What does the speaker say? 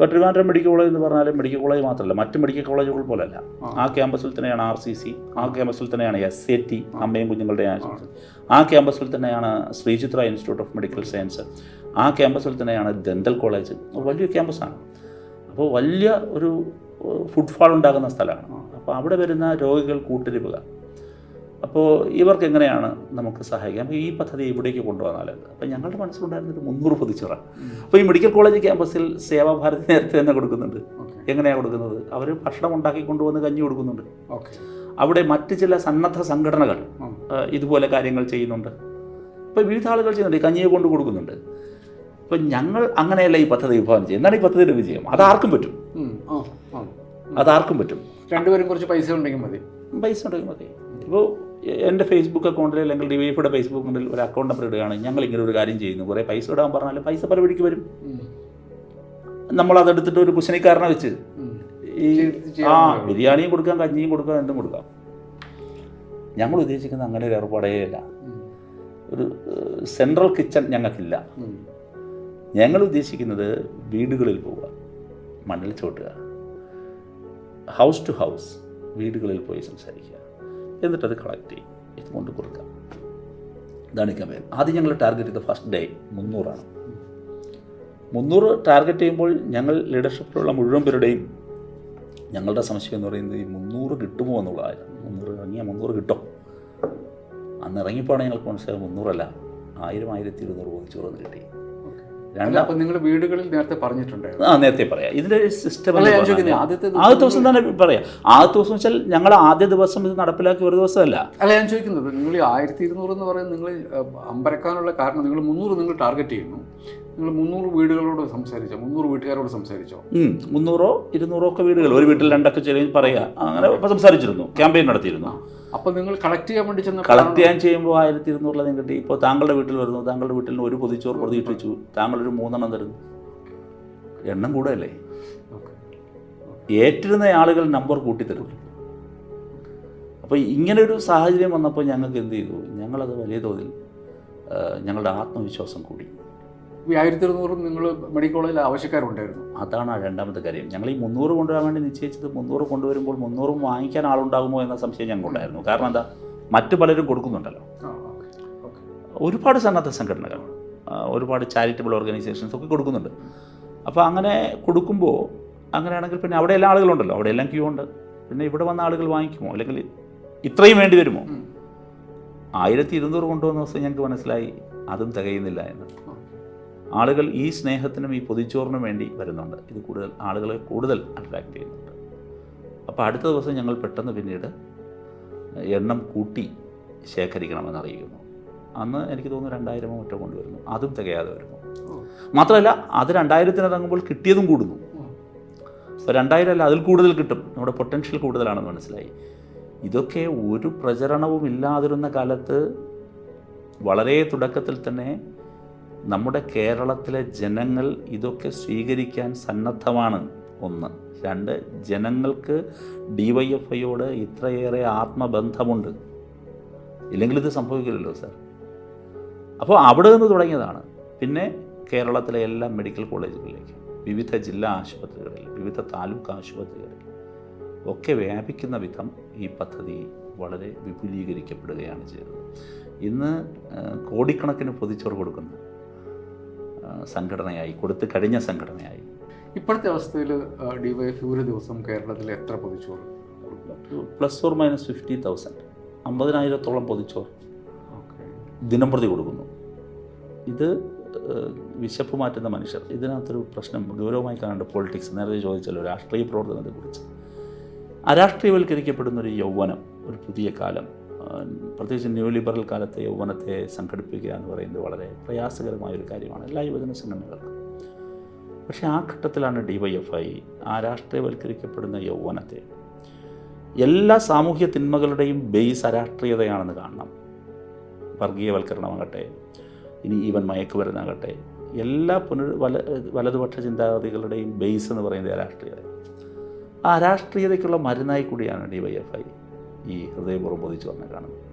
ഇപ്പോൾ Trivandrum medical college എന്ന് പറഞ്ഞാൽ മെഡിക്കൽ കോളേജ് മാത്രമല്ല മറ്റ് മെഡിക്കൽ കോളേജുകൾ പോലല്ല. ആ. ക്യാമ്പസിൽ തന്നെയാണ് ആർ സി സി ആ ക്യാമ്പസിൽ തന്നെയാണ് എസ് എ ടി അമ്മയും കുഞ്ഞുങ്ങളുടെ ആ. ക്യാമ്പസിൽ തന്നെയാണ് Sree Chitra institute of medical science. ആ ക്യാമ്പസിൽ തന്നെയാണ് ദന്തൽ കോളേജ്. വലിയ ക്യാമ്പസാണ്. അപ്പോൾ വലിയ ഒരു ഫുട്ഫാൾ ഉണ്ടാകുന്ന സ്ഥലമാണ്. അപ്പോൾ അവിടെ വരുന്ന രോഗികൾ കൂട്ടിരിവുക അപ്പോൾ ഇവർക്ക് എങ്ങനെയാണ് നമുക്ക് സഹായിക്കാം? അപ്പോൾ ഈ പദ്ധതി ഇവിടേക്ക് കൊണ്ടുവന്നാൽ അപ്പോൾ ഞങ്ങളുടെ മനസ്സിലുണ്ടായിരുന്നത് മുന്നൂറ് പൊതിച്ചോറ അപ്പോൾ ഈ മെഡിക്കൽ കോളേജ് ക്യാമ്പസിൽ സേവാഭാരതി നേരത്തെ തന്നെ കൊടുക്കുന്നുണ്ട്. എങ്ങനെയാണ് കൊടുക്കുന്നത്? അവർ ഭക്ഷണം ഉണ്ടാക്കി കൊണ്ടുവന്ന് കഞ്ഞി കൊടുക്കുന്നുണ്ട്. അവിടെ മറ്റ് ചില സന്നദ്ധ സംഘടനകൾ ഇതുപോലെ കാര്യങ്ങൾ ചെയ്യുന്നുണ്ട്. ഇപ്പോൾ വിവിധ ആളുകൾ ചെയ്യുന്നുണ്ട് കഞ്ഞിയെ കൊണ്ട് കൊടുക്കുന്നുണ്ട്. ഇപ്പം ഞങ്ങൾ അങ്ങനെയല്ല ഈ പദ്ധതി വിഭാവനം ചെയ്യുന്നത്. എന്താണ് ഈ പദ്ധതിയുടെ വിജയം? അതാർക്കും പറ്റും. അതാർക്കും പറ്റും. രണ്ടുപേരും കുറച്ച് പൈസ ഉണ്ടെങ്കിൽ മതി. പൈസ ഉണ്ടെങ്കിൽ മതി. ഇപ്പോൾ എന്റെ ഫേസ്ബുക്ക് അക്കൗണ്ടിൽ അല്ലെങ്കിൽ ഡിവൈഫിയുടെ ഫേസ്ബുക്ക് അക്കൗണ്ടിൽ ഒരു അക്കൗണ്ട് നമ്പർ ഇടുകയാണ്. ഞങ്ങൾ ഇങ്ങനെ ഒരു കാര്യം ചെയ്യുന്നു. കുറേ പൈസ ഇടാൻ പറഞ്ഞാൽ പൈസ പല വഴിക്ക് വരും. നമ്മൾ അതെടുത്തിട്ട് ഒരു കുശനിക്കാരനെ വെച്ച് ഈ ആ. ബിരിയാണിയും കൊടുക്കാം കഞ്ഞിയും കൊടുക്കാം എന്തും കൊടുക്കാം. ഞങ്ങൾ ഉദ്ദേശിക്കുന്ന അങ്ങനെ ഒരു ഏർപ്പാടേ അല്ല. ഒരു സെൻട്രൽ കിച്ചൺ ഞങ്ങൾക്കില്ല. ഞങ്ങൾ ഉദ്ദേശിക്കുന്നത് വീടുകളിൽ പോവുക മണ്ണിൽ ചോട്ടുക ഹൗസ് ടു ഹൗസ് വീടുകളിൽ പോയി സംസാരിക്കുക. എന്നിട്ടത് കളക്ട് ചെയ്യും. ഇത് കൊണ്ട് കൊടുക്കുക ഇതാണ് ഈ ക്യാമ്പയിൻ ആദ്യം ഞങ്ങൾ ടാർഗറ്റ് ചെയ്ത ഫസ്റ്റ് ഡേ മുന്നൂറാണ്. മുന്നൂറ് ടാർഗറ്റ് ചെയ്യുമ്പോൾ ഞങ്ങൾ ലീഡർഷിപ്പിലുള്ള മുഴുവൻ പേരുടെയും ഞങ്ങളുടെ സംശയം എന്ന് പറയുന്നത് ഈ മുന്നൂറ് കിട്ടുമോ എന്നുള്ളതായിരുന്നു മുന്നൂറ് ഇറങ്ങിയാൽ മുന്നൂറ് കിട്ടും. അന്ന് ഇറങ്ങിയപ്പോഴാണ് ഞങ്ങൾക്ക് മനസ്സിലായത് മുന്നൂറല്ല. ആയിരം ആയിരത്തി ഇരുന്നൂറ് കിട്ടി ഓക്കെ. അല്ല രണ്ടാം അപ്പൊ നിങ്ങൾ വീടുകളിൽ നേരത്തെ പറഞ്ഞിട്ടുണ്ടായിരുന്നു. ആ നേരത്തെ പറയാം. ഇതിന്റെ സിസ്റ്റം ആദ്യത്തെ ദിവസം തന്നെ പറയാം. ആദ്യത്തെ ദിവസം വെച്ചാൽ ഞങ്ങൾ ആദ്യ ദിവസം ഇത് നടപ്പിലാക്കി ഒരു ദിവസമല്ല. അല്ല ഞാൻ ചോദിക്കുന്നത് നിങ്ങൾ ഈ ആയിരത്തി ഇരുന്നൂറ് എന്ന് പറയുന്നത് നിങ്ങൾ അമ്പരക്കാനുള്ള കാരണം നിങ്ങൾ മുന്നൂറ് നിങ്ങൾ ടാർഗറ്റ് ചെയ്യുന്നു. നിങ്ങൾ മുന്നൂറ് വീടുകളോട് സംസാരിച്ചോ? മുന്നൂറ് വീട്ടുകാരോട് സംസാരിച്ചോ? മുന്നൂറോ ഇരുന്നൂറോ ഒക്കെ വീടുകൾ. ഒരു വീട്ടിൽ രണ്ടൊക്കെ ചെറിയ പറയുക അങ്ങനെ സംസാരിച്ചിരുന്നു. ക്യാമ്പയിൻ നടത്തിയിരുന്നു. അപ്പൊ നിങ്ങൾ കളക്ട് ചെയ്യാൻ വേണ്ടി ചെന്ന കളക്ട് ചെയ്യാൻ ചെയ്യുമ്പോൾ ആയിരത്തി ഇരുന്നൂറിലധികം കിട്ടി ഇപ്പോൾ താങ്കളുടെ വീട്ടിൽ വരുന്നു. താങ്കളുടെ വീട്ടിൽ ഒരു പൊതിച്ചോർ പ്രതീക്ഷിച്ചു. താങ്കൾ ഒരു മൂന്നെണ്ണം തരുന്നു. എണ്ണം കൂടെയല്ലേ ഏറ്റിരുന്ന ആളുകൾ നമ്പർ കൂട്ടിത്തരും അപ്പോൾ ഇങ്ങനെ ഒരു സാഹചര്യം വന്നപ്പോൾ ഞങ്ങൾക്ക് എന്ത് ചെയ്തു? ഞങ്ങളത് വലിയ തോതിൽ ഞങ്ങളുടെ ആത്മവിശ്വാസം കൂടി. ഈ ആയിരത്തി ഇരുന്നൂറും നിങ്ങൾ മെഡിക്കൽ കോളേജിൽ ആവശ്യക്കാരുണ്ടായിരുന്നു. അതാണ് രണ്ടാമത്തെ കാര്യം. ഞങ്ങൾ ഈ മുന്നൂറ് കൊണ്ടുവരാൻ വേണ്ടി നിശ്ചയിച്ചത് മുന്നൂറ് കൊണ്ടുവരുമ്പോൾ മുന്നൂറും വാങ്ങിക്കാൻ ആളുണ്ടാകുമോ എന്ന സംശയം ഞങ്ങൾക്കുണ്ടായിരുന്നു. കാരണം എന്താ? മറ്റു പലരും കൊടുക്കുന്നുണ്ടല്ലോ. ഒരുപാട് സന്നദ്ധ സംഘടനകൾ ഒരുപാട് ചാരിറ്റബിൾ ഓർഗനൈസേഷൻസ് ഒക്കെ കൊടുക്കുന്നുണ്ട്. അപ്പോൾ അങ്ങനെ കൊടുക്കുമ്പോൾ അങ്ങനെയാണെങ്കിൽ പിന്നെ അവിടെ എല്ലാ ആളുകളുണ്ടല്ലോ. അവിടെ എല്ലാം ക്യൂ ഉണ്ട്. പിന്നെ ഇവിടെ വന്ന ആളുകൾ വാങ്ങിക്കുമോ? അല്ലെങ്കിൽ ഇത്രയും വേണ്ടി വരുമോ. ആയിരത്തി ഇരുന്നൂറ് കൊണ്ടുവന്ന ദിവസം ഞങ്ങൾക്ക് മനസ്സിലായി അതും തികയുന്നില്ല എന്ന്. ആളുകൾ ഈ സ്നേഹത്തിനും ഈ പൊതിച്ചോറിനും വേണ്ടി വരുന്നുണ്ട്. ഇത് കൂടുതൽ ആളുകളെ കൂടുതൽ അട്രാക്ട് ചെയ്യുന്നുണ്ട്. അപ്പോൾ അടുത്ത ദിവസം ഞങ്ങൾ പെട്ടെന്ന് പിന്നീട് എണ്ണം കൂട്ടി ശേഖരിക്കണമെന്ന് അറിയിക്കുന്നു. അന്ന് എനിക്ക് തോന്നുന്നു രണ്ടായിരമോ മറ്റോ കൊണ്ടുവരുന്നു. അതും തികയാതെ വരുന്നു. മാത്രമല്ല അത് രണ്ടായിരത്തിന് ഇറങ്ങുമ്പോൾ കിട്ടിയതും കൂടുന്നു. അപ്പോൾ രണ്ടായിരം അല്ല അതിൽ കൂടുതൽ കിട്ടും. നമ്മുടെ പൊട്ടൻഷ്യൽ കൂടുതലാണെന്ന് മനസ്സിലായി. ഇതൊക്കെ ഒരു പ്രചരണവും ഇല്ലാതിരുന്ന കാലത്ത് വളരെ തുടക്കത്തിൽ തന്നെ നമ്മുടെ കേരളത്തിലെ ജനങ്ങൾ ഇതൊക്കെ സ്വീകരിക്കാൻ സന്നദ്ധമാണ്. ഒന്ന്. രണ്ട്. ജനങ്ങൾക്ക് ഡി വൈ എഫ് ഐയോട് ഇത്രയേറെ ആത്മബന്ധമുണ്ട്. ഇല്ലെങ്കിൽ ഇത് സംഭവിക്കില്ലല്ലോ സാർ. അപ്പോൾ അവിടെ നിന്ന് തുടങ്ങിയതാണ്. പിന്നെ കേരളത്തിലെ എല്ലാ മെഡിക്കൽ കോളേജുകളിലേക്ക് വിവിധ ജില്ലാ ആശുപത്രികളിൽ വിവിധ താലൂക്ക് ആശുപത്രികളിൽ ഒക്കെ വ്യാപിക്കുന്ന വിധം ഈ പദ്ധതി വളരെ വിപുലീകരിക്കപ്പെടുകയാണ് ചെയ്തത്. ഇന്ന് കോടിക്കണക്കിന് പൊതിച്ചോറ് കൊടുക്കുന്ന. സംഘടനയായി കൊടുത്തു കഴിഞ്ഞ സംഘടനയായി. ഇപ്പോഴത്തെ അവസ്ഥയിൽ ഡിവൈഎഫ് ഒരു ദിവസം കേരളത്തിൽ എത്ര പൊതിച്ചോറ് plus or minus fifty thousand. അമ്പതിനായിരത്തോളം പൊതിച്ചോറ് ഓക്കെ. ദിനം പ്രതി കൊടുക്കുന്നു. ഇത് വിശപ്പ് മാറ്റുന്ന മനുഷ്യർ. ഇതിനകത്തൊരു പ്രശ്നം ഗൗരവമായി കാണേണ്ട പൊളിറ്റിക്സ്. നേരത്തെ ചോദിച്ചല്ലോ രാഷ്ട്രീയ പ്രവർത്തനത്തെക്കുറിച്ച്. അരാഷ്ട്രീയവൽക്കരിക്കപ്പെടുന്ന ഒരു യൗവനം ഒരു പുതിയ കാലം. പ്രത്യേകിച്ച് ന്യൂ ലിബറൽ കാലത്തെ യൗവനത്തെ സംഘടിപ്പിക്കുക എന്ന് പറയുന്നത് വളരെ പ്രയാസകരമായ ഒരു കാര്യമാണ് എല്ലാ യുവജന സംഘടനകൾക്കും. പക്ഷേ ആ ഘട്ടത്തിലാണ് ഡി വൈ എഫ് ഐ ആ രാഷ്ട്രീയവൽക്കരിക്കപ്പെടുന്ന യൗവനത്തെ. എല്ലാ സാമൂഹ്യ തിന്മകളുടെയും ബേസ് അരാഷ്ട്രീയതയാണെന്ന് കാണണം. വർഗീയവൽക്കരണമാകട്ടെ ഇനി ഈവൻ മയക്കുമരുന്നാകട്ടെ എല്ലാ പുനർ വല വലതുപക്ഷ ചിന്താഗതികളുടെയും ബേസ് എന്ന് പറയുന്നത് അരാഷ്ട്രീയത. ആ രാഷ്ട്രീയതയ്ക്കുള്ള മരുന്നായി കൂടിയാണ് ഡി വൈ എഫ് ഐ ഈ ഹൃദയപൂർവം ബോധിച്ചു വന്ന് കാണുന്നത്